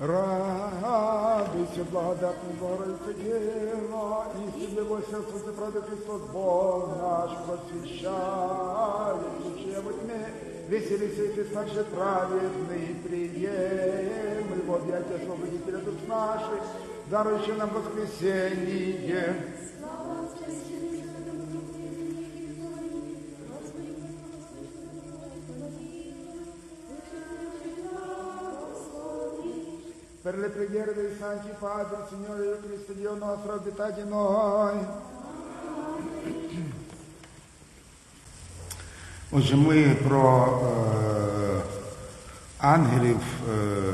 Радуйся, благодатний Богородице Діва, і сілилося Сонце правда Христос, Бог наш просвіщає, ключе во тьме, веселися, і ти наш праведний, приємли в об'яття освободителя душ наших, дарующий нам воскресение. Per le preghiere dei Santi Padri, Signore Dio Cristo, Dio nostro, abitate in noi. Отже, ми про е, ангелів е,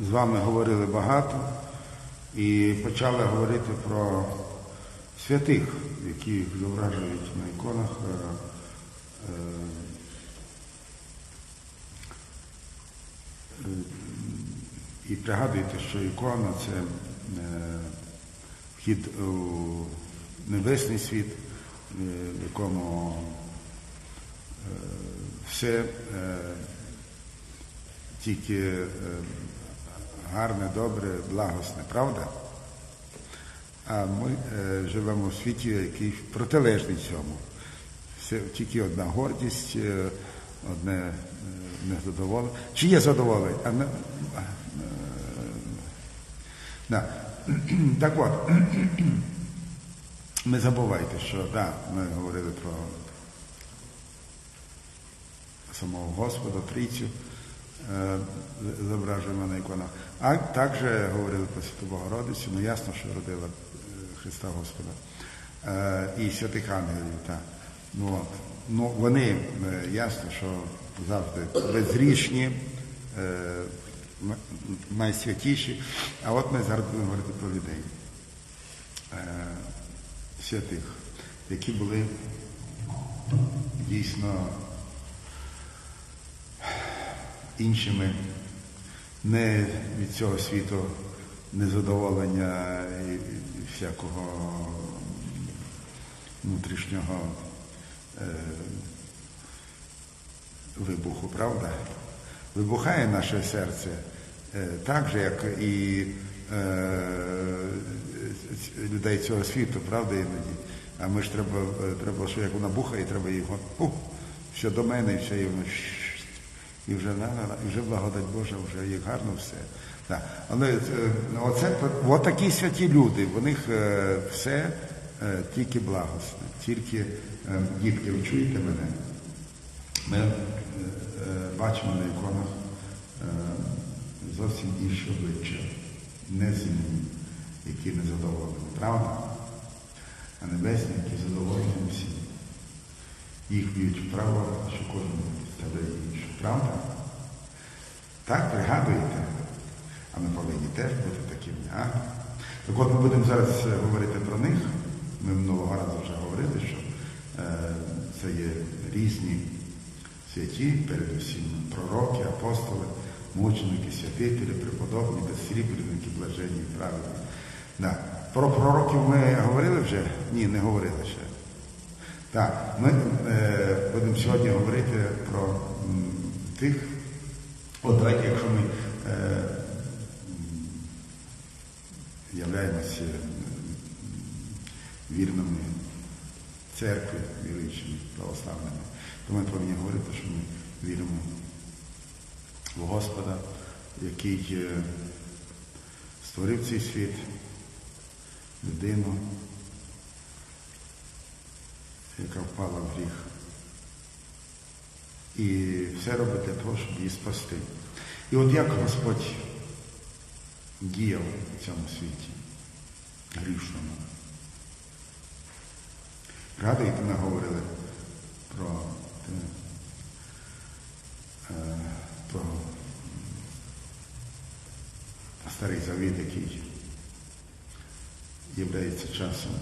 з вами говорили багато і почали говорити про святих, які зображують на іконах. Е, е, пригадуйте, що ікона це е, вхід у небесний світ, е, в якому е, все тільки гарне, добре, благосне, правда? А ми живемо в світі, який протилежний цьому. Все, тільки одна гордість, одне незадоволення. Чи є задоволення? Да. Так от, не забувайте, що да, ми говорили про самого Господа, Трійцю, е, зображуємо на іконах. А також говорили про Святу Богородицю, ну ясно, що родила е, Христа Господа. Е, І святих ангелів, так. Ну, от. ну, вони е, ясно, що завжди безгрішні, м- найсвятіші. А от ми зараз будемо говорити про людей е, святих, які були дійсно іншими, не від цього світу незадоволення і всякого внутрішнього е, вибуху, правда? Вибухає наше серце е, так же, як і е, людей цього світу, правда, іноді. А ми ж треба, е, треба, що як вона бухає, треба його, ух, все до мене, і все, і воно і вже і вже благодать Божа, вже як гарно все. Так. Але оце от такі святі люди, в них все тільки благосне, тільки дітки, ви чуєте мене? Ми бачимо на іконах зовсім інші обличчя, не земні, які не задоволені, правда? А небесні, які задоволені всі. Їх б'ють вправо, що кожен представляє іншу. Правда? Так, пригадуєте? А ми повинні теж бути такими. А? Так от ми будемо зараз говорити про них. Ми минулого разу вже говорили, що е, це є різні святі, передусім пророки, апостоли, мученики, святителі, преподобні, безсрібреники, блаженні, праведні. Да. Про пророків ми говорили вже? Ні, не говорили ще. Так, ми е, будемо сьогодні говорити про м, тих, от давайте, якщо ми е, являємося вірними церкви, віруючими православними, то ми повинні говорити, що ми віримо в Господа, який е, створив цей світ, людину, яка впала в гріх. І все робить для того, щоб її спасти. І от як Господь діяв в цьому світі грішному. Пригадуєте, ми говорили про, про старий завіт, який являється часом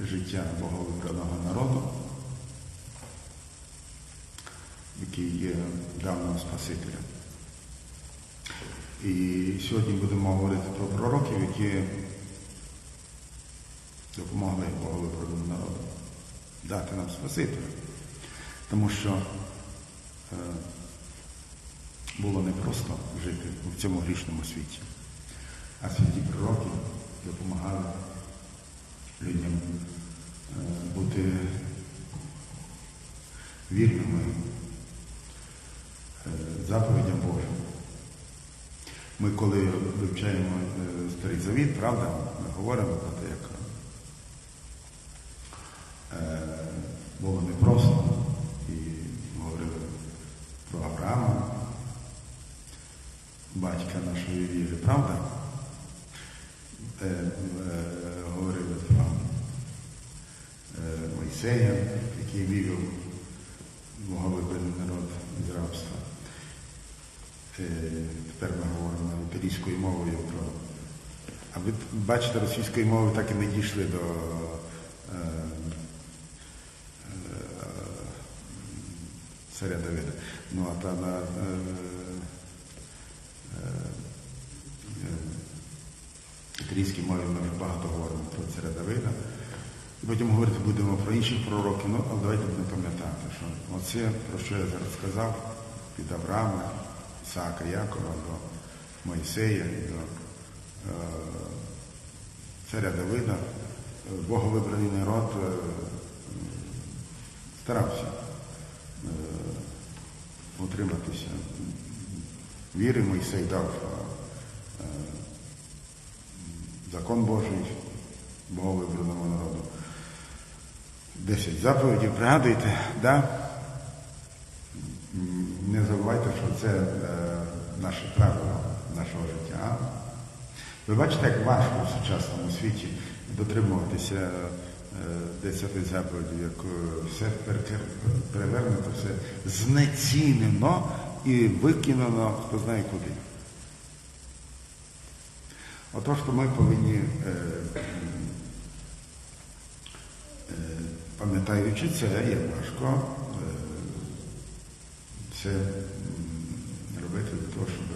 життя боговибраного народу, який є дав нам Спасителя. І сьогодні будемо говорити про пророків, які допомогли боговибраному народу дати нам Спасителя. Тому що е, було непросто жити в цьому грішному світі. А святі пророки допомагали людям е, бути вірними е, заповідям Божим. Ми коли вивчаємо е, Старий Завіт, правда, ми говоримо про те, як було непросто і говорили про Авраама, батька нашої віри, правда? Е, е, говорили про е, Мойсея, який вивів боговибраний народ з рабства. Е, Тепер ми говоримо італійською мовою про. А ви бачите, російською мовою так і не дійшли до е, царя Давида. Ну а та на е, е, італійській мові ми багато говоримо про царя Давида. І потім говорити будемо про інших пророків, ну але давайте будемо пам'ятати, що оце, про що я зараз сказав, від Авраама, Ісаака, Якова до Моїсея до е, царя Давида, е, боговибраний народ е, старався утриматися. Віри Мойсей дав е, закон Божий боговибраному народу. Десять заповідей, пригадуєте, да? Не забувайте, що це е, наше правило нашого життя. Ви бачите, як важко в сучасному світі дотримуватися е, десяти заповідей, як е, все перевернуто, все знецінено і викинено хто знає куди. Отож, то ми повинні, е, е, пам'ятаючи це, є важко е, це робити для того, щоб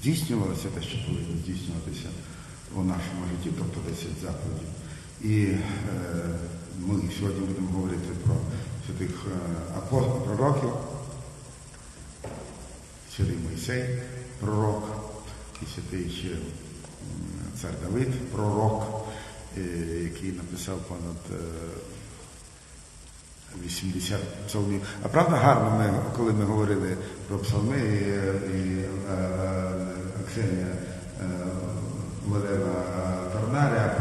здійснювалося те, що повинно здійснюватися у нашому житті, тобто 10 заповідей. І е, ми сьогодні будемо говорити про святих е, пророків, святий Мойсей, пророк, і святий цар Давид, пророк, е, який написав понад е, 80 псалмів. А правда гарно, ми, коли ми говорили про псалми, і, і е, Ксенія е, voleva tornare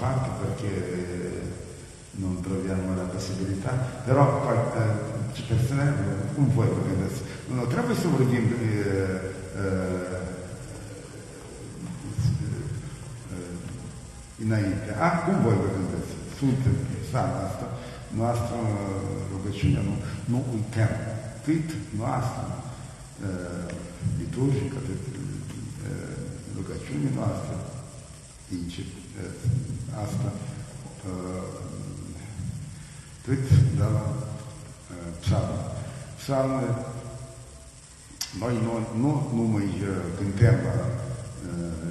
parte perché non troviamo la possibilità, però eh, ci penseremo un po' organizzarsi. Eh, eh, no, treba se urediti inaite, a un voi organizzarsi, suntem sad asta, noastră rugăciunea, nu, nu uităm cât noastră liturgică, rugăciunea noastră, asta, uh, cât de la uh, psalmă. Psalmă, noi nu, nu numai uh, cântăm la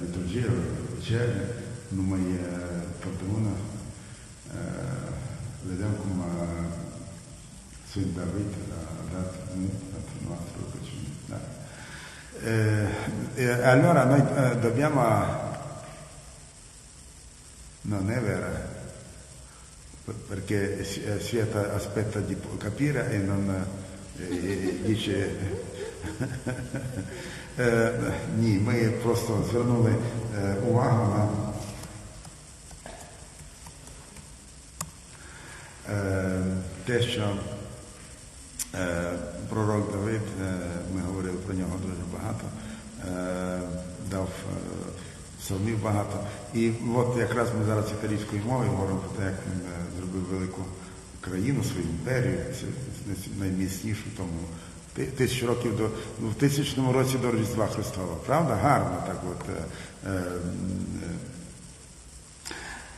liturgie, rugăciune, numai totdeauna vedem cum Sfânt David a dat mult pentru noastră rugăciune. Da. Eh, eh, allora noi eh, dobbiamo, non è vero, perché si- eh, Sieta aspetta di capire e non eh, dice eh, ні, ми просто звернули е, увагу на е, те, що е, пророк Давид, е, ми говорили про нього дуже багато, е, дав е, псалмів багато. І от якраз ми зараз італійською мовою говоримо про те, як він е, зробив велику країну, свою імперію, найміцнішу тому. Тисячу років до ну, в тисячному році до Різдва Христова. Правда? Гарно так от. Е, е, е,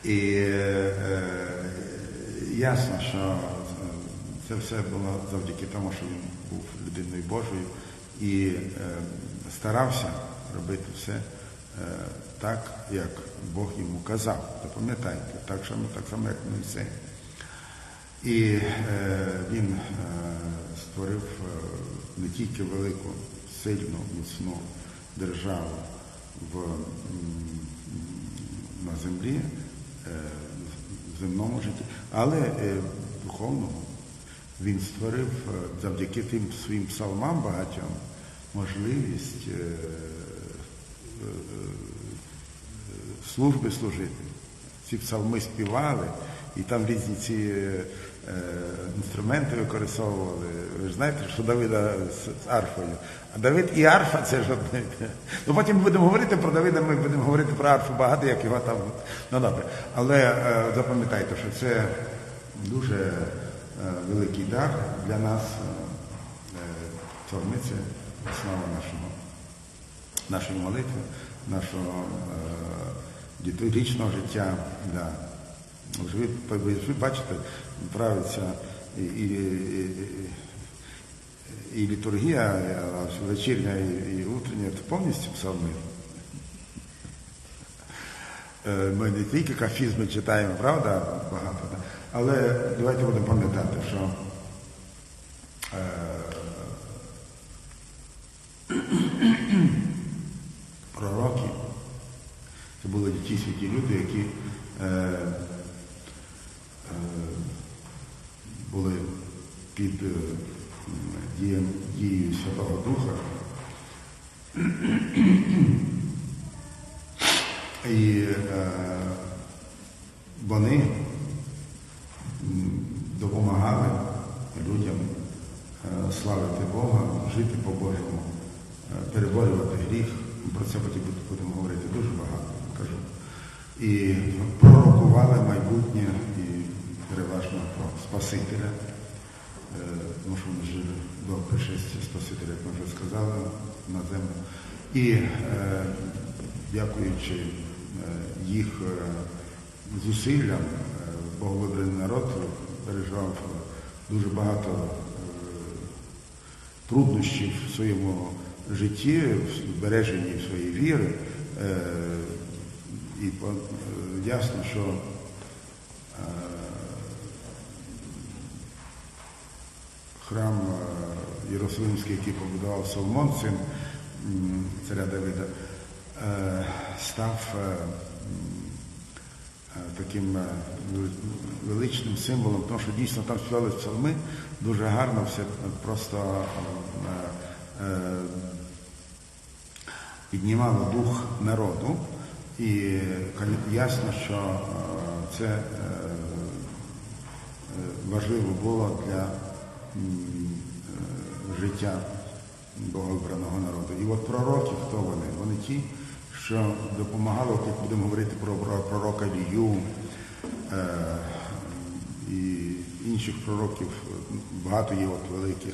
і е, ясно, що е, це все було завдяки тому, що він був людиною Божою і е, старався робити все так, як Бог йому казав. Запам'ятайте, так само, так само, як Мойсей. І е, він е, створив е, не тільки велику, сильну, міцну державу в, на землі, е, в земному житті, але е, в духовному він створив е, завдяки тим своїм псалмам багатьом можливість е, е, служби служити. Ці псалми співали, і там різні ці е, е, інструменти використовували. Ви ж знаєте, що Давида з, арфою. А Давид і арфа це ж одне. Ну потім ми будемо говорити про Давида, ми будемо говорити про арфу багато, як його там. Ну добре. Але е, запам'ятайте, що це дуже великий дар для нас. Це основа нашого нашої молитви, нашого е, життя. Да. Ви, ви, ви бачите, правиться і, і, і, і літургія, вечірня і, і утрення це повністю псалми. Е, Ми не тільки кафізми читаємо, правда, багато, але давайте будемо пам'ятати, що е, пророки. Це були ті святі люди, які е, е, були під е, дієм, дією Святого Духа. І е, вони допомагали людям е, славити Бога, жити по-божому, е, переборювати гріх. Про це потім будемо говорити дуже багато, кажу. І пророкували майбутнє і переважно про Спасителя, Е, тому що вони жили до пришестя Спасителя, як ми вже сказали, на землю. І е, дякуючи е, їх зусиллям, Боговибраний народ переживав дуже багато труднощів в своєму житті, в збереженні своєї віри. І е, ясно, що е, храм е, Єрусалимський, який побудував Соломон, син царя Давида, став таким величним символом, тому що дійсно там співали псалми дуже гарно, все просто піднімало дух народу. І ясно, що е, це е, е, важливо було для життя богообраного народу. І от пророки, хто вони? Вони ті, що допомагали, як будемо говорити про, про пророка Лію і інших пророків, багато є от великих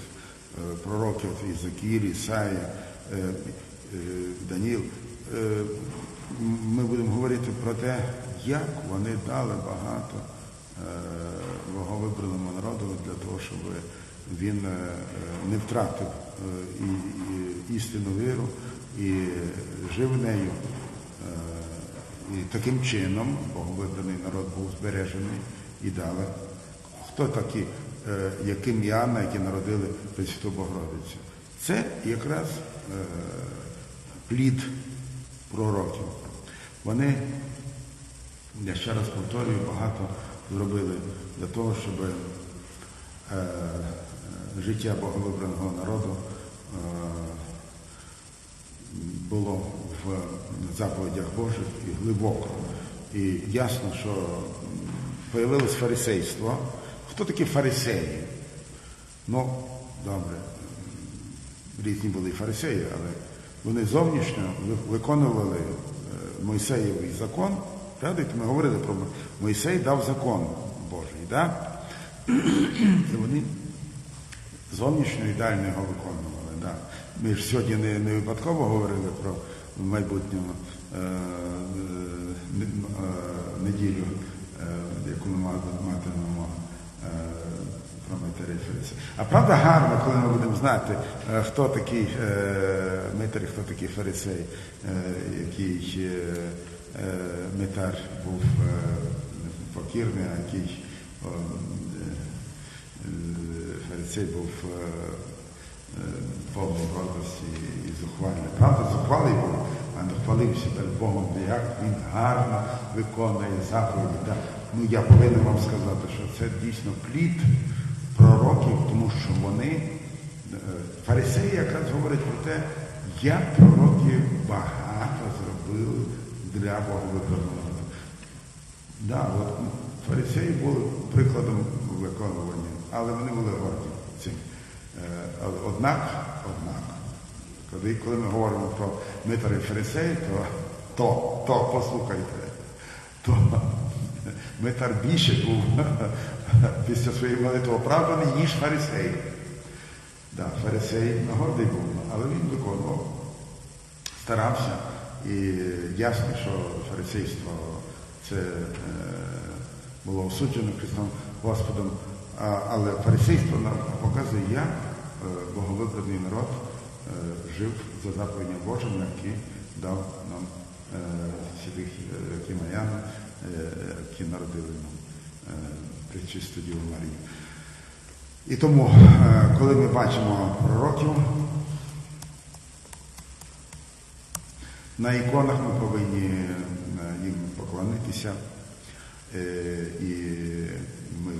пророків, от Ізакіль, Ісая, Даніл. Ми будемо говорити про те, як вони дали багато е, боговибраному народу для того, щоб він е, не втратив е, і, і істинну віру і жив нею. І таким чином боговибраний народ був збережений і дали. Хто такі, яким Іоанна, які народили Пресвяту Богородицю? Це якраз плід пророків. Вони, я ще раз повторюю, багато зробили для того, щоб е, життя боговибраного народу е, було в заповідях Божих і глибоко. І ясно, що м, появилось фарисейство. Хто такі фарисеї? Ну, добре, різні були фарисеї, але вони зовнішньо виконували е, Мойсеєвий закон. Правда, ми говорили про Мойсей дав закон Божий, да? і вони зовнішньо ідеально його виконували. Да. Ми ж сьогодні не, не випадково говорили про майбутню е, е, неділю, е, яку ми матимемо Митарі А правда гарно, коли ми будемо знати, е, хто такий е, Митар, і хто такий фарисей, е, який Митар був покірний, а який фарисей був повний гордості і зухвальний. Правда, зухвалий був, а не хвалився перед Богом, як він гарно виконує заповіді. Ну я повинен вам сказати, що це дійсно плід що вони, е, фарисеї якраз говорять про те, як пророки багато зробили для Боговиконання. Да, от фарисеї були прикладом виконування, але вони були горді цим. Е, Однак, однак, коли, коли ми говоримо про митарі фарисеї, то, то, то послухайте, то митар більше був після своєї молитви оправданий, ніж фарисей. Да, фарисей гордий був, але він виконував, старався. І ясно, що фарисейство це е, було осуджено Христом Господом, але фарисейство нам показує, як е, боговибраний народ е, жив за заповідям Божим, які дав нам святих Кімаян, які народили нам е, пречисту Діву Марію. І тому, е, коли ми бачимо пророків, на іконах ми повинні е, їм поклонитися. Е, І ми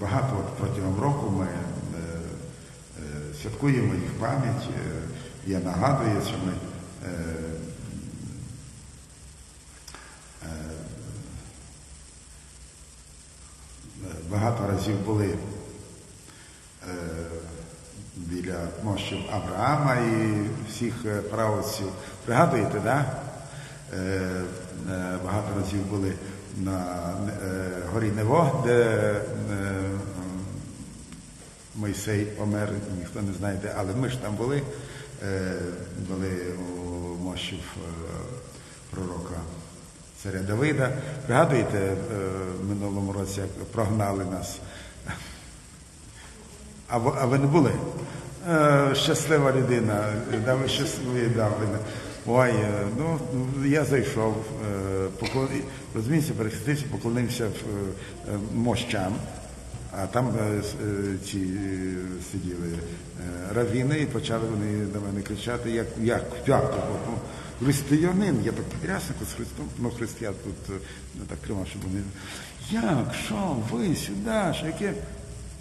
багато от протягом року ми е, е, святкуємо їх пам'ять. Е, Я нагадую, що ми е, е, багато разів були е, біля мощів Авраама і всіх е, правоців. Пригадуєте, да? Е, Багато разів були на горі Нево, де Мойсей помер, ніхто не знає але ми ж там були, були у мощів пророка царя Давида. Пригадуєте, в минулому році як прогнали нас. А ви, а ви не були? Е, щаслива людина, да, ви щасливі, да, ви не- Ой, е, ну, я зайшов, е, поклон... розумієте, перехрестився, поклонився е, мощам, а там ці сиділи равіни і почали вони до мене кричати, як, як, як? Ну, християнин, я так ряснику з Христом, ну християн тут так тримав, щоб вони. Як, що, ви сюди, що яке?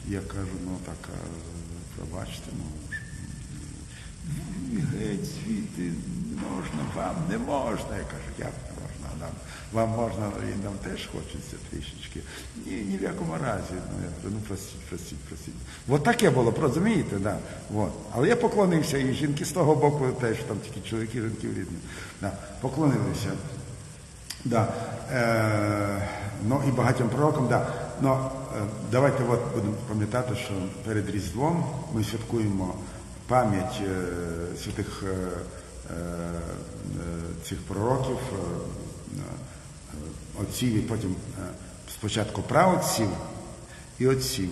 Я кажу, ну так, а, пробачте, ну. «Ви Геть звідти не можна, вам не можна. Я кажу, як не можна, нам, вам можна, і нам теж хочеться трішечки. Ні, ні в якому разі. Ну, я кажу, ну простіть, простіть, простіть. От таке було, розумієте, да. От. Але я поклонився, і жінки з того боку теж, там тільки чоловіки, жінки різні. Да. Поклонилися. Да. Е, ну і багатьом пророкам, да. Ну, е, давайте от будемо пам'ятати, що перед Різдвом ми святкуємо пам'ять е, святих е, е, е, цих пророків, е, е, отців і потім е, спочатку праотців і отців.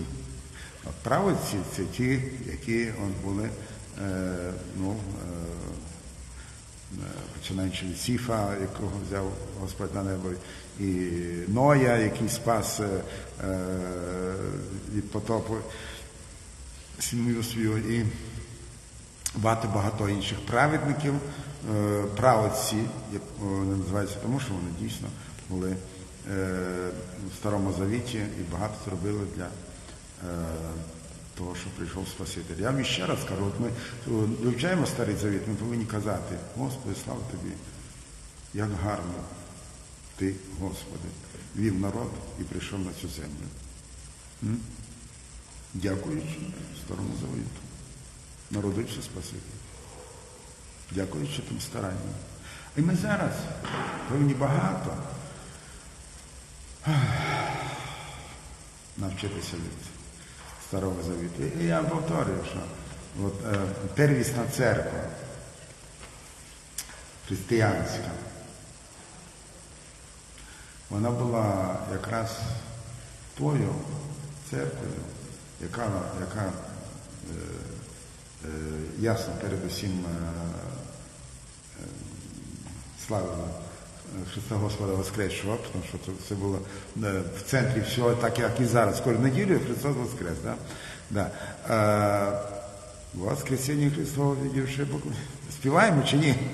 От правоці це ті, які були е, ну, е, починаючи від Сіфа, якого взяв Господь на небо, і Ноя, який спас е, від потопу сім'ю свою, і багато багато інших праведників, е, праведці, як вони називаються, тому що вони дійсно були е, в Старому Завіті і багато зробили для. Того, що прийшов Спаситель. Я вам ще раз кажу, от ми е, вивчаємо Старий Завіт, ми повинні казати, Господи, слава Тобі, як гарно Ти, Господи, вів народ і прийшов на цю землю. Дякуючи Старому Завіту. Народився Спаситель. Дякуючи тим старанням. І ми зараз повинні багато навчитися від Старого Завіту. І я повторюю, що от, е, первісна церква християнська, вона була якраз тою церквою, яка, яка е, е, ясно передусім е, е, славила Христа Господа Воскресшого, тому що це, було е, в центрі всього, так як і зараз. Кожну неділю Христос Воскрес. Да? Да. Е, Воскресіння Христово відівши Богу. Співаємо чи ні?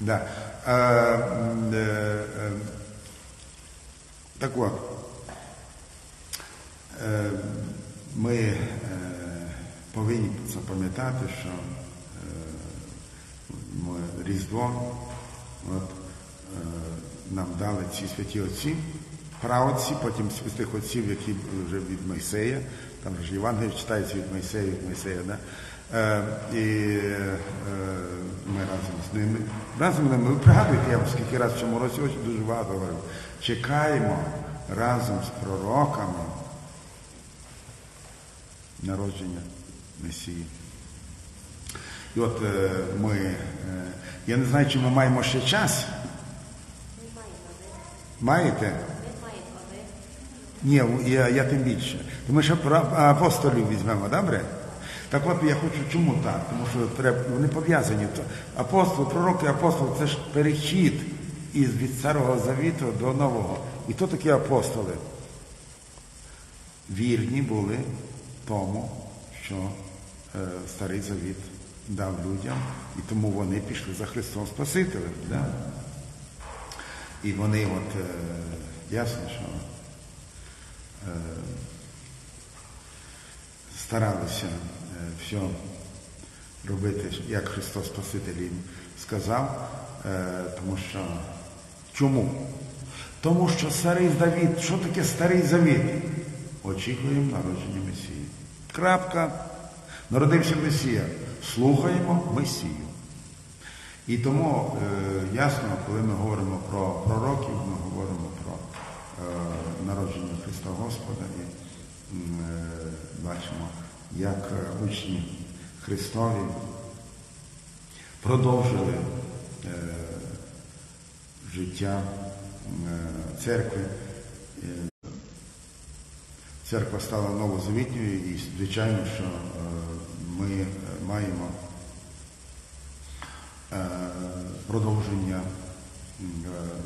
Да. Е, е, так от, ми повинні запам'ятати, що Різдво от, е, нам дали ці святі отці, праотці, потім святих отців, які вже від Мойсея, там ж Євангеліє читається від Мойсея, від Мойсея, да? Е, і е, ми разом з ними. Разом з ними, ви пригадуєте, я скільки разів в цьому році дуже багато говорив. Чекаємо разом з пророками народження Месії. І от е, ми, е, я не знаю, чи ми маємо ще час. Маєте? Ні, я, я тим більше. Тому що про апостолів візьмемо, добре? Так от я хочу, чому так? Тому що треба, вони пов'язані. То Апостол, пророки, апостол це ж перехід із від Старого Завіту до Нового. І хто такі апостоли? Вірні були тому, що е, Старий Завіт дав людям, і тому вони пішли за Христом Спасителем. Да? І вони от е, ясно, що е, старалися е, все робити, як Христос Спаситель їм сказав, е, тому що чому? Тому що старий завіт, що таке старий завіт? Очікуємо народження Месії. Крапка. Народився Месія. Слухаємо Месію. І тому е, ясно, коли ми говоримо про пророків, ми говоримо про е, народження Христа Господа і е, бачимо, як е, учні Христові продовжили е, життя е, церкви. Церква стала новозавітньою і, звичайно, що е, ми е, маємо е, продовження е,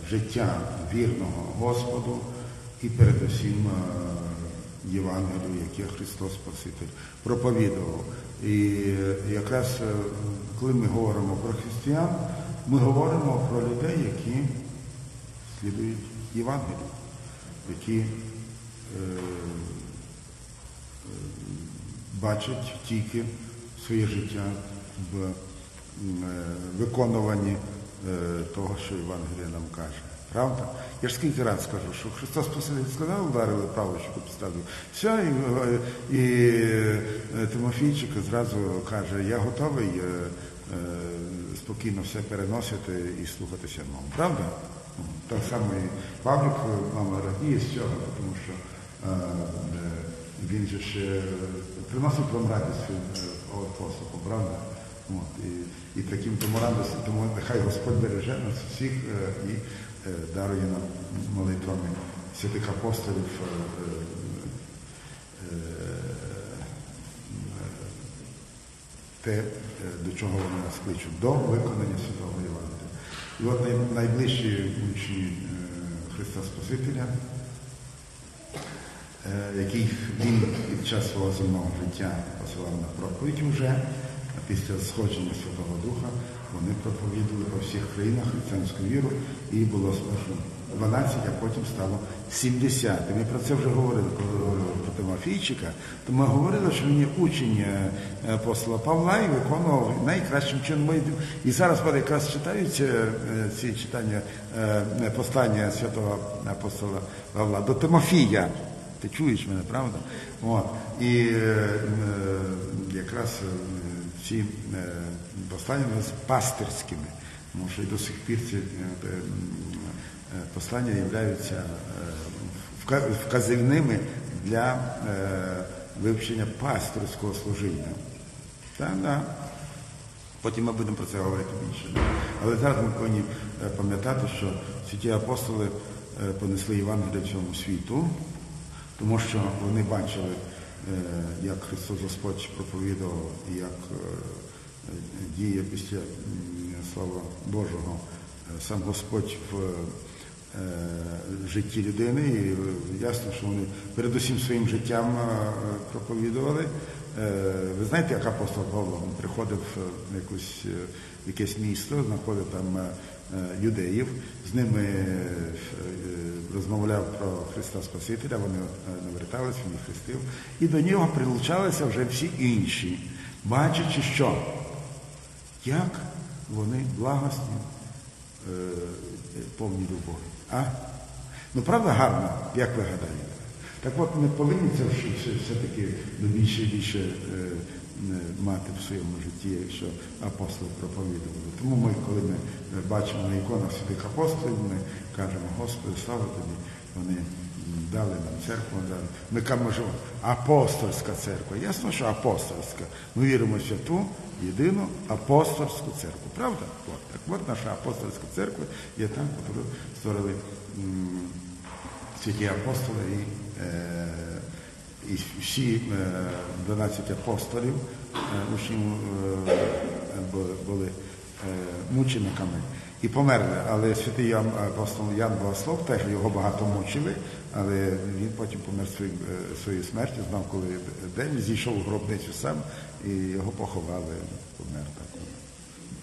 життя вірного Господу і передусім Євангелію, яке Христос Спаситель проповідував. І якраз коли ми говоримо про християн, ми говоримо про людей, які слідують Євангелію, які бачать тільки своє життя в е, виконуванні е, того, що Євангелія нам каже. Правда? Я ж скільки раз скажу, що Христос Спаситель сказав, ударили праву щоку підставив. Все, і, і е, Тимофійчик зразу каже, я готовий спокійно все переносити і слухатися мову. Правда? Ну, Так само і Павлік, мама радіє з цього, тому що він же ще приносить вам радість е, апостолу, правда? От, і, і таким тому радості, тому нехай Господь береже нас всіх е, і е, дарує нам молитвами святих апостолів е, е, е, те, е, до чого вони нас кличуть, до виконання Святого Євангелія. І от найближчі учні е, Христа Спасителя, е, яких він під час свого земного життя посилав на проповідь вже, а після сходження Святого Духа вони проповідували по всіх країнах християнську віру, і було спершу 12, а потім стало 70. Ми про це вже говорили, коли про Тимофійчика, то ми говорили, що є учень е, апостола Павла і виконував найкращим чином. І зараз от якраз читаються е, ці читання послання святого апостола Павла до Тимофія. Ти чуєш мене, правда? От. І е, е, якраз е, ці е, послання у нас пастирськими, тому що і до сих пір ці послання являються вказівними для вивчення пасторського служіння. Так. Потім ми будемо про це говорити більше. Але зараз ми повинні пам'ятати, що святі апостоли понесли Євангелія цьому світу, тому що вони бачили, е, як Христос Господь проповідував, і як е, діє після м, Слова Божого е, сам Господь в житті людини. І ясно, що вони передусім своїм життям проповідували. Ви знаєте, як апостол Павло він приходив в якусь, якесь місто, знаходив там юдеїв, з ними е, е, розмовляв про Христа Спасителя, вони е, наверталися, він хрестив. І до нього прилучалися вже всі інші, бачачи, що як вони благосні, е, повні любові. А? Ну, правда, гарно, як ви гадаєте? Так от ми повинні це все- все- все-таки більше більше е, е, мати в своєму житті, якщо апостоли проповідували. Тому ми, коли ми бачимо на іконах святих апостолів, ми кажемо, Господи, слава тобі, вони дали нам церкву, дали. Ми кажемо, апостольська церква. Ясно, що апостольська. Ми віримо в святу, єдину апостольську церкву. Правда? От. Так от наша апостольська церква є там, яку створили святі апостоли і, е, і всі е, 12 апостолів е, учнів е, були, е, мучениками і померли. Але святий Ян, апостол Ян Богослов теж його багато мучили, але він потім помер е, своєю смертю, знав, коли день зійшов у гробницю сам і його поховали, помер так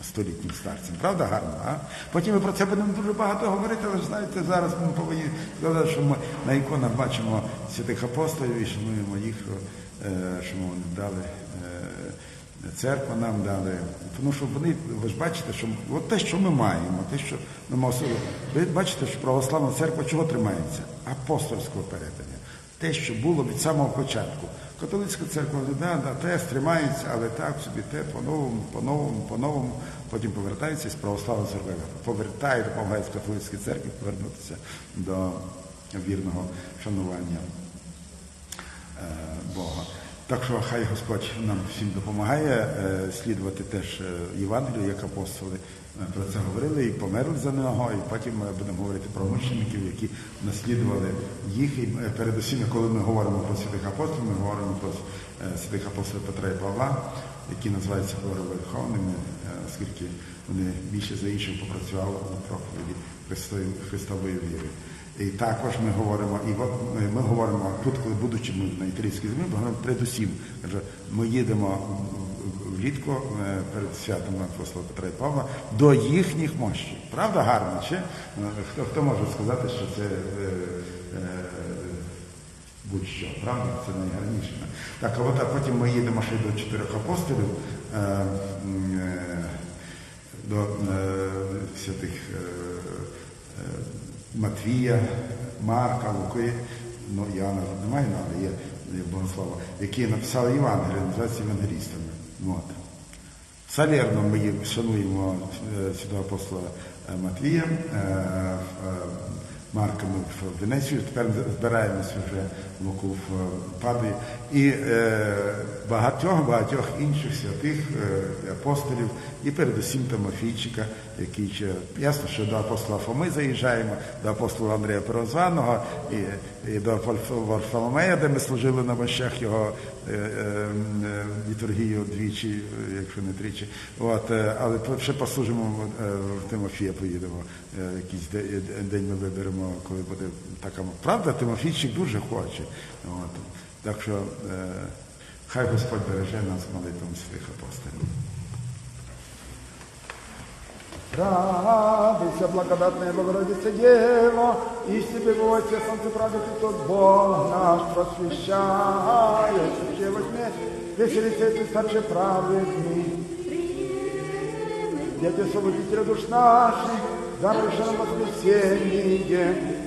столітнім старцем. Правда гарно? А? Потім ми про це будемо дуже багато говорити, але ж знаєте, зараз ми повинні сказати, що ми на іконах бачимо святих апостолів і шануємо їх, що, е, що вони дали. е, Церква нам дали, тому що вони, ви ж бачите, що от те, що ми маємо, те, що ми маємо, ви бачите, що православна церква чого тримається? Апостольського передання. Те, що було від самого початку. Католицька церква да, да, теж тримається, але так собі те по-новому, по-новому, по-новому. Потім повертається з православної церкви. Повертає, допомагає з католицької церкви повернутися до вірного шанування е, Бога. Так що хай Господь нам всім допомагає е, слідувати теж е, Євангелію, як апостоли е, про це говорили і померли за нього, і потім ми будемо говорити про мучеників, які наслідували їх. І е, передусім, коли ми говоримо про святих апостолів, ми говоримо про е, святих апостолів Петра і Павла, які називаються Верховними, е, оскільки вони більше за інших попрацювали на проповіді Христової віри. І також ми говоримо, і ми, говоримо тут, коли будучи ми на італійській землі, ми говоримо передусім. Ми їдемо влітку е, перед святом апостола Петра і Павла до їхніх мощів. Правда, гарно? Чи? Ну, Хто, хто може сказати, що це е, е, будь-що, правда? Це найгарніше. Так, от а потім ми їдемо ще до чотирьох апостолів. Е, е, до е, святих е, е, Матвія, Марка, Луки, ну Іоанна немає, але є, Богослава, які написали Євангелія, називаються євангелістами. От. Салерно ми шануємо е, святого апостола е, Матвія, е, Марка ми в Венецію, тепер збираємося вже в Луку в е, Падуї. І е, багатьох багатьох інших святих е, апостолів, і передусім Тимофійчика, який ще ясно, що до апостола Фоми заїжджаємо, до апостола Андрія Первозваного і, і до Варф- Варфоломея, де ми служили на мощах його е, е, е, літургію двічі, е, якщо не тричі. От, е, але ще послужимо е, в Тимофія, поїдемо. е, Якийсь де- де- день ми виберемо, коли буде така. Правда, Тимофійчик дуже хоче. От. Так що е, хай Господь береже нас молитвом святих апостолів. Радуйся, благодатная Богородица Дева, и себе бойся, солнце правды ты тот Бог наш просвещает, все во тьме, веселится ты старше праведный. Дети освободителя душ наших, запреща нам воскресенье.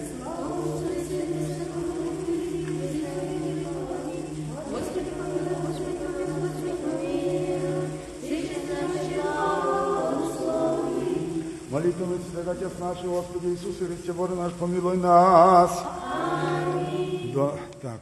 Молитвами Святого Отец наш, Господи Иисус Христе, Боже наш, помилуй нас. До, так.